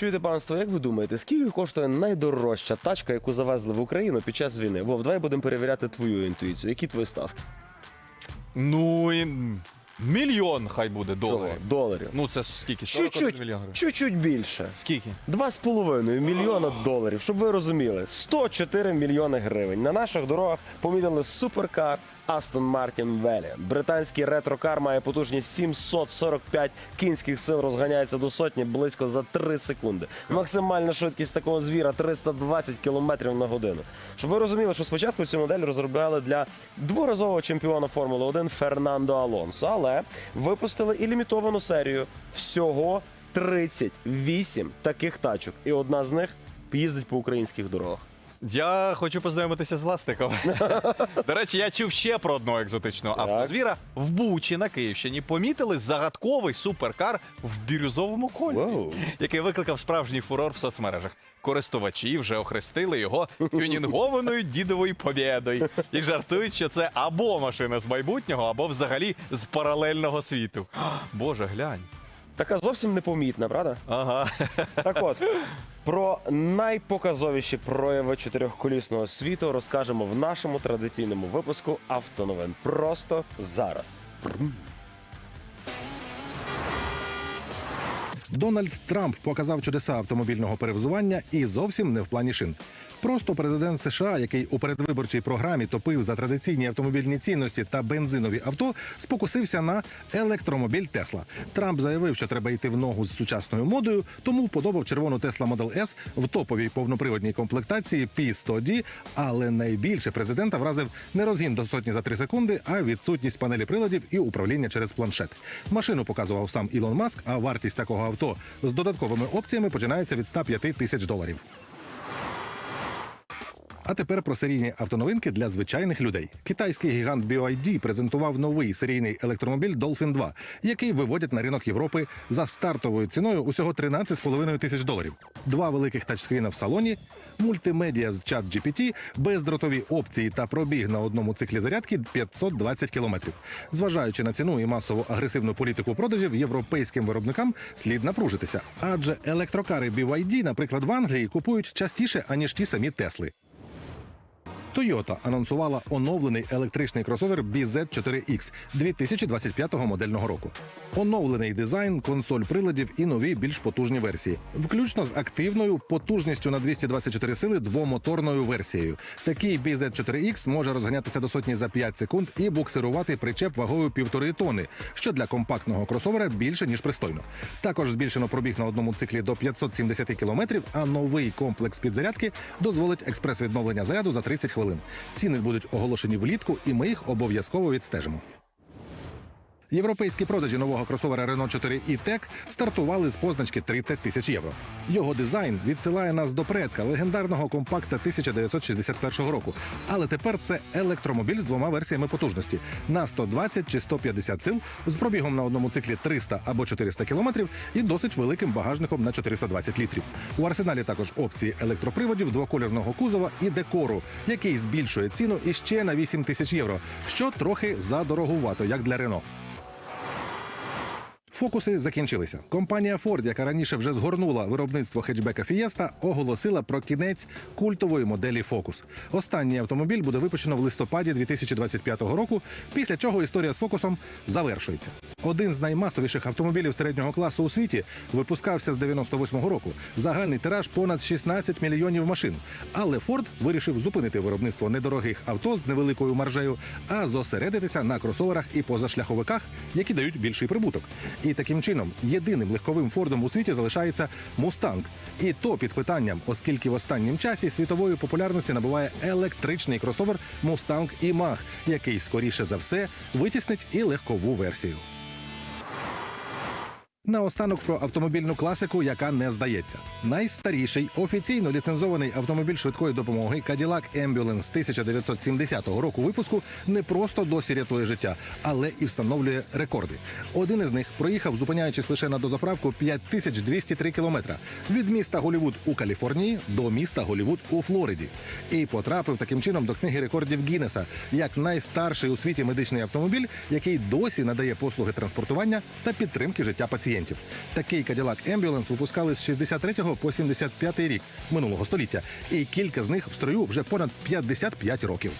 Чуєте, панство, як ви думаєте, скільки коштує найдорожча тачка, яку завезли в Україну під час війни? Вов, давай будемо перевіряти твою інтуїцію. Які твої ставки? Ну і мільйон хай буде доларів. Чого? Доларів. Ну це скільки? 41 Чуть-чуть, мільйон гривень. чуть-чуть більше. Скільки? Два з половиною мільйона доларів, щоб ви розуміли, 104 мільйони гривень. На наших дорогах помітили суперкар Aston Martin Valiant. Британський ретрокар має потужність 745 кінських сил, розганяється до сотні близько за 3 секунди. Максимальна швидкість такого звіра 320 км на годину. Щоб ви розуміли, що спочатку цю модель розробляли для дворазового чемпіона Формули 1 Фернандо Алонсо, але випустили і лімітовану серію всього 38 таких тачок, і одна з них їздить по українських дорогах. Я хочу познайомитися з Ластиком. До речі, я чув ще про одного екзотичного автозвіра. В Бучі на Київщині помітили загадковий суперкар в бірюзовому кольорі, Вау. який викликав справжній фурор в соцмережах. Користувачі вже охрестили його тюнінгованою дідовою побєдою і жартують, що це або машина з майбутнього, або взагалі з паралельного світу. Боже, глянь. Така зовсім непомітна, правда? Ага. Так от. Про найпоказовіші прояви чотирьохколісного світу розкажемо в нашому традиційному випуску автоновин. Просто зараз. Дональд Трамп показав чудеса автомобільного перевзування і зовсім не в плані шин. Просто президент США, який у передвиборчій програмі топив за традиційні автомобільні цінності та бензинові авто, спокусився на електромобіль Тесла. Трамп заявив, що треба йти в ногу з сучасною модою, тому вподобав червону Tesla Model S в топовій повноприводній комплектації P100D, але найбільше президента вразив не розгін до сотні за 3 секунди, а відсутність панелі приладів і управління через планшет. Машину показував сам Ілон Маск, а вартість такого авто з додатковими опціями починається від 105 тисяч доларів. А тепер про серійні автоновинки для звичайних людей. Китайський гігант BYD презентував новий серійний електромобіль Dolphin 2, який виводять на ринок Європи за стартовою ціною усього 13,5 тисяч доларів. Два великих тачскріна в салоні, мультимедіа з чат GPT, бездротові опції та пробіг на одному циклі зарядки 520 кілометрів. Зважаючи на ціну і масову агресивну політику продажів, європейським виробникам слід напружитися, адже електрокари BYD, наприклад, в Англії купують частіше аніж ті самі Тесли. Toyota анонсувала оновлений електричний кросовер BZ4X 2025 модельного року. Оновлений дизайн, консоль приладів і нові більш потужні версії, включно з активною потужністю на 224 сили двомоторною версією. Такий BZ4X може розганятися до сотні за 5 секунд і буксирувати причеп вагою півтори тони, що для компактного кросовера більше ніж пристойно. Також збільшено пробіг на одному циклі до 570 кілометрів, а новий комплекс підзарядки дозволить експрес-відновлення заряду за 30 хвилин. Ціни будуть оголошені влітку, і ми їх обов'язково відстежимо. Європейські продажі нового кросовера Renault 4 e-Tech стартували з позначки 30 тисяч євро. Його дизайн відсилає нас до предка легендарного компакта 1961 року. Але тепер це електромобіль з двома версіями потужності на 120 чи 150 сил з пробігом на одному циклі 300 або 400 кілометрів і досить великим багажником на 420 літрів. У арсеналі також опції електроприводів, двокольорного кузова і декору, який збільшує ціну іще на 8 тисяч євро, що трохи задорогувато, як для Рено. Фокуси закінчилися. Компанія Ford, яка раніше вже згорнула виробництво хетчбека Fiesta, оголосила про кінець культової моделі Focus. Останній автомобіль буде випущено в листопаді 2025 року, після чого історія з фокусом завершується. Один з наймасовіших автомобілів середнього класу у світі випускався з 98-го року. Загальний тираж понад 16 мільйонів машин. Але Ford вирішив зупинити виробництво недорогих авто з невеликою маржею, а зосередитися на кросоверах і позашляховиках, які дають більший прибуток. І таким чином єдиним легковим Фордом у світі залишається Мустанг. І то під питанням, оскільки в останнім часі світової популярності набуває електричний кросовер Mustang і Mach, який скоріше за все витіснить і легкову версію. Наостанок про автомобільну класику, яка не здається. Найстаріший офіційно ліцензований автомобіль швидкої допомоги Cadillac Ambulance 1970 року випуску не просто досі рятує життя, але і встановлює рекорди. Один із них проїхав, зупиняючись лише на дозаправку 5203 кілометра від міста Голівуд у Каліфорнії до міста Голівуд у Флориді, і потрапив таким чином до книги рекордів Гіннеса як найстарший у світі медичний автомобіль, який досі надає послуги транспортування та підтримки життя пацієнтів. Пацієнтів. Такий Cadillac Ambulance випускали з 63 по 75 рік минулого століття, і кілька з них в строю вже понад 55 років.